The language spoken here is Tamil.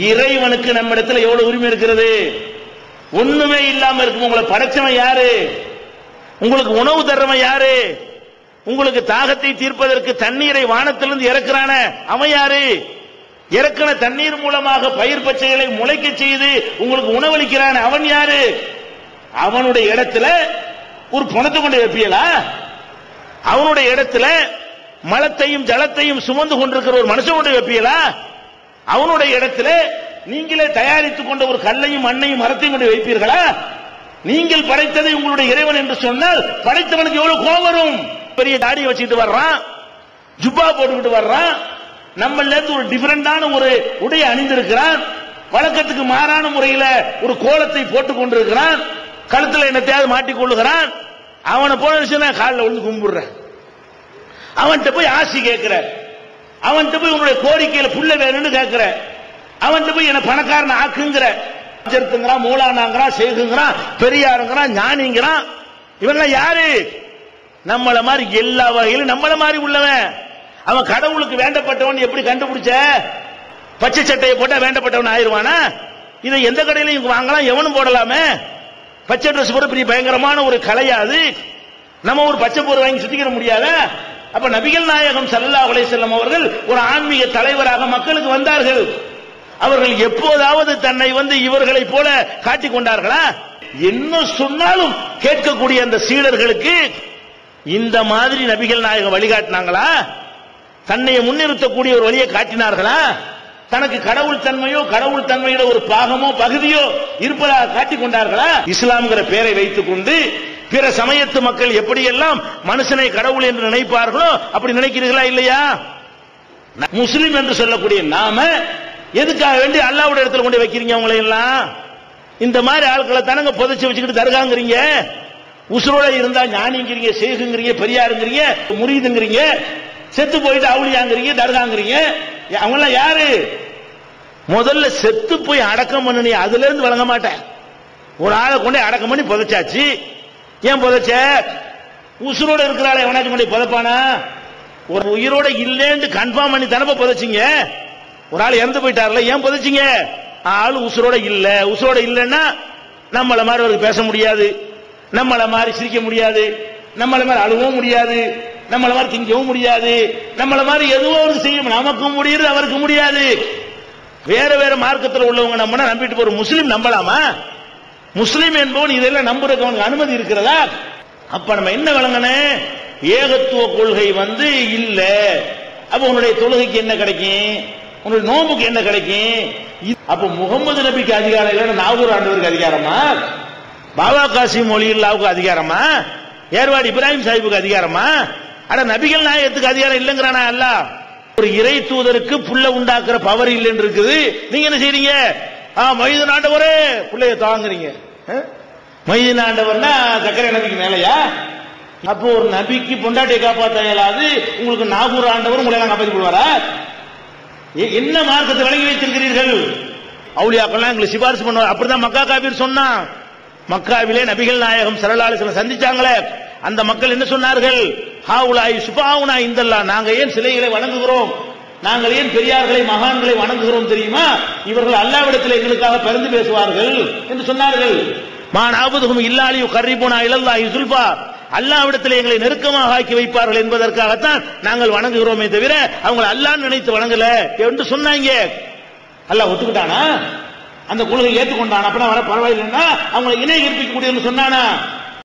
இறைவனுக்கு நம்ம இடத்துல எவ்வளவு உரிமை இருக்கிறது? ஒண்ணுமே இல்லாம இருக்கும். உங்களை படைச்சவன் யாரு? உங்களுக்கு உணவு தர்றவன் யாரு? உங்களுக்கு தாகத்தை தீர்ப்பதற்கு தண்ணீரை வானத்திலிருந்து இறக்குறான அவன் யாரு? இறக்கின தண்ணீர் மூலமாக பயிர் பச்சைகளை முளைக்க செய்து உங்களுக்கு உணவளிக்கிறான் அவன் யாரு? அவனுடைய இடத்துல ஒரு பணத்தை கொண்டு வைப்பீங்களா? அவனுடைய இடத்துல மலத்தையும் ஜலத்தையும் சுமந்து கொண்டிருக்கிற ஒரு மனுஷன் கொண்டு வைப்பீங்களா? அவனுடைய இடத்துல நீங்களே தயாரித்துக் கொண்ட ஒரு கல்லையும் மண்ணையும் மரத்தையும் கொண்டு வைப்பீர்களா? நீங்கள் படைத்ததை உங்களுடைய இறைவன் என்று சொன்னால் படைத்தவனுக்கு எவ்வளவு கோபம் வரும்? பெரிய தாடியை வச்சுக்கிட்டு வர்றான் ஜுப்பா போட்டுக்கிட்டு வர்றான் நம்மள இருந்து ஒரு டிஃபரெண்டான ஒரு உடை அணிந்திருக்கிறான் வழக்கத்துக்கு மாறான முறையில ஒரு கோலத்தை போட்டுக் கொண்டிருக்கிறான் கழுத்துல என்னத்தையாவது மாட்டிக் கொள்ளுகிறான் அவனை போன விஷயம் காலில் விழுந்து கும்பிடுறேன். அவன்கிட்ட போய் ஆசி கேட்கிற அவன்கிட்ட போய் உன்னுடைய கோரிக்கையில புள்ள வேணும்னு கேட்கிற அவன்கிட்ட போய் என்ன பணக்காரன் ஆக்குங்கிற. ஜெருத்துங்கிறான் மூலானாங்கிறான் சேகுங்கிறான் பெரியாருங்கிறான் ஞானிங்கிறான் இவன்லாம் யாரு? நம்மள மாதிரி எல்லா வகையிலும் நம்மள மாதிரி உள்ளவன். அவன் கடவுளுக்கு வேண்டப்பட்டவன் எப்படி கண்டுபிடிச்ச? பச்சை சட்டையை போட்டா வேண்டப்பட்டவன் ஆயிருவானா? இதை எந்த கடையிலையும் வாங்கலாம் எவனும் போடலாமே. பச்சை ட்ரெஸ் போட பெரிய பயங்கரமான ஒரு கலையாது நம்ம ஒரு பச்சை போர் வாங்கி சுத்திக்கிற முடியாத? அப்ப நபிகள் நாயகம் சல்லா அலைஹி அவர்கள் ஒரு ஆன்மீக தலைவராக மக்களுக்கு வந்தார்கள். அவர்கள் எப்போதாவது தன்னை வந்து இவர்களைப் போல காட்டிக் கொண்டார்களா? என்ன சொன்னாலும் கேட்கக்கூடிய அந்த சீடர்களுக்கு இந்த மாதிரி நபிகள் நாயகம் வழிகாட்டினாங்களா? தன்னை முன்னிறுத்தக்கூடிய ஒரு வழியை காட்டினார்களா? தனக்கு கடவுள் தன்மையோ கடவுள் தன்மையோட ஒரு பாகமோ பகுதியோ இருப்பதாக காட்டிக் கொண்டார்களா? இஸ்லாம்ங்கிற பெயரை வைத்துக் கொண்டு பிற சமயத்து மக்கள் எப்படியெல்லாம் மனுஷனை கடவுள் என்று நினைப்பார்களோ அப்படி நினைக்கிறீர்களா இல்லையா? முஸ்லிம் என்று சொல்லக்கூடிய நாம எதுக்காக வேண்டி அல்லாவுடைய இடத்துல கொண்டு வைக்கிறீங்க அவங்களை எல்லாம்? இந்த மாதிரி ஆட்களை தானங்க புதைச்சு வச்சுக்கிட்டு தருகாங்கிறீங்க? உசுரோட இருந்தா ஞானிங்கிறீங்க சேகுங்கிறீங்க பெரியாருங்கிறீங்க முறியுதுங்கிறீங்க செத்து போயிட்டு அவுளியாங்கிறீங்க தருகாங்கிறீங்க. அவங்க எல்லாம் யாரு? முதல்ல செத்து போய் அடக்கம் பண்ணி அதுல இருந்து வழங்க மாட்டேன். ஒரு ஆளை கொண்டு அடக்கம் பண்ணி புதைச்சாச்சு. ஏன் புதைச்ச? உசுரோட இருக்கிறாள் எவனாச்சும் கொண்டு புதைப்பானா? ஒரு உயிரோட இல்லேன்னு கன்ஃபார்ம் பண்ணி தானப்ப புதைச்சிங்க? ஒரு ஆள் இறந்து போயிட்டார்ல ஏன் புதைச்சிங்க? ஆள் உசுரோட இல்ல. உசுரோட இல்லைன்னா நம்மள மாதிரி அவருக்கு பேச முடியாது. நம்மள மாதிரி சிரிக்க முடியாது. நம்மள மாதிரி அழுகவும் முடியாது. நம்மள மாதிரி திங்கவும் முடியாது. நம்மள மாதிரி எதுவும் அவருக்கு செய்ய நமக்கும் முடியுது அவருக்கு முடியாது. வேற வேற மார்க்கத்தில் உள்ளவங்க நம்மனா நம்பிட்டு போற முஸ்லீம் நம்பலாமா? முஸ்லீம் என்பவன் இதெல்லாம் நம்புறதுக்கு அவனுக்கு அனுமதி இருக்கிறதா? அப்ப நம்ம என்ன வழங்கணும் ஏகத்துவ கொள்கை வந்து இல்ல. அப்ப உன்னுடைய தொழுகைக்கு என்ன கிடைக்கும்? உன்னுடைய நோம்புக்கு என்ன கிடைக்கும்? அப்ப முகமது நபிக்கு அதிகாரம் இல்லைன்னா நாகூர் ஆண்டவருக்கு அதிகாரமா? பாபா காசிம் மொழியில்லாவுக்கு அதிகாரமா? ஏர்வாடி இப்ராஹிம் சாஹிபுக்கு அதிகாரமா? ஆனா நபிகள் நாயகத்துக்கு அதிகாரம் இல்லைங்கிறானா அல்ல ஒரு இறை தூதருக்கு புள்ள உண்டாக்குற பவர் இல்லைன்னு இருக்குது. நீங்க என்ன செய்றீங்க? ஆ மைதன் ஆண்டவரே பிள்ளைய தாங்குறீங்க. மைதன் ஆண்டவர்னா சக்கரை நபிக்கு மேலையா? அப்போ ஒரு நபிக்கு பொண்டாட்டியை காப்பாற்ற இயலாது உங்களுக்கு நாகூர் ஆண்டவர் உங்களை எல்லாம் காப்பாற்றி விடுவாரா என்ன மார்க்கத்தை வழங்கி வைத்திருக்கிறீர்கள்? அவுளியாக்கள்லாம் எங்களை சிபாரிசு பண்ணுவார் அப்படிதான் மக்கா காபீர் சொன்னான். மக்காவிலே நபிகள் நாயகம் சரலாலிசனை சந்திச்சாங்களே. அந்த மக்கள் என்ன சொன்னார்கள்? ஹாவுலாய் சுபாவுனா இந்தல்லா. நாங்க ஏன் சிலைகளை வணங்குகிறோம்? நாங்கள் ஏன் பெரியார்களை மகான்களை வணங்குகிறோம் தெரியுமா? இவர்கள் அல்லாவிடத்தில் எங்களுக்காக பிறந்து பேசுவார்கள் என்று சொன்னார்கள். மான் ஆபதுகும் இல்லாலியு போனா இலல்லாஹி சுல்பா அல்லாவிடத்தில் எங்களை நெருக்கமாக ஆக்கி வைப்பார்கள் என்பதற்காகத்தான் நாங்கள் வணங்குகிறோமே தவிர அவங்க அல்லா நினைத்து வணங்கல என்று சொன்னாங்க. அல்லாஹ் ஒத்துக்கிட்டானா? அந்த கொள்கை ஏற்றுக்கொண்டான்? அப்படின்னா வர பரவாயில்லைன்னா அவங்களை இணை கற்பிக்க கூடியன்னு சொன்னானா?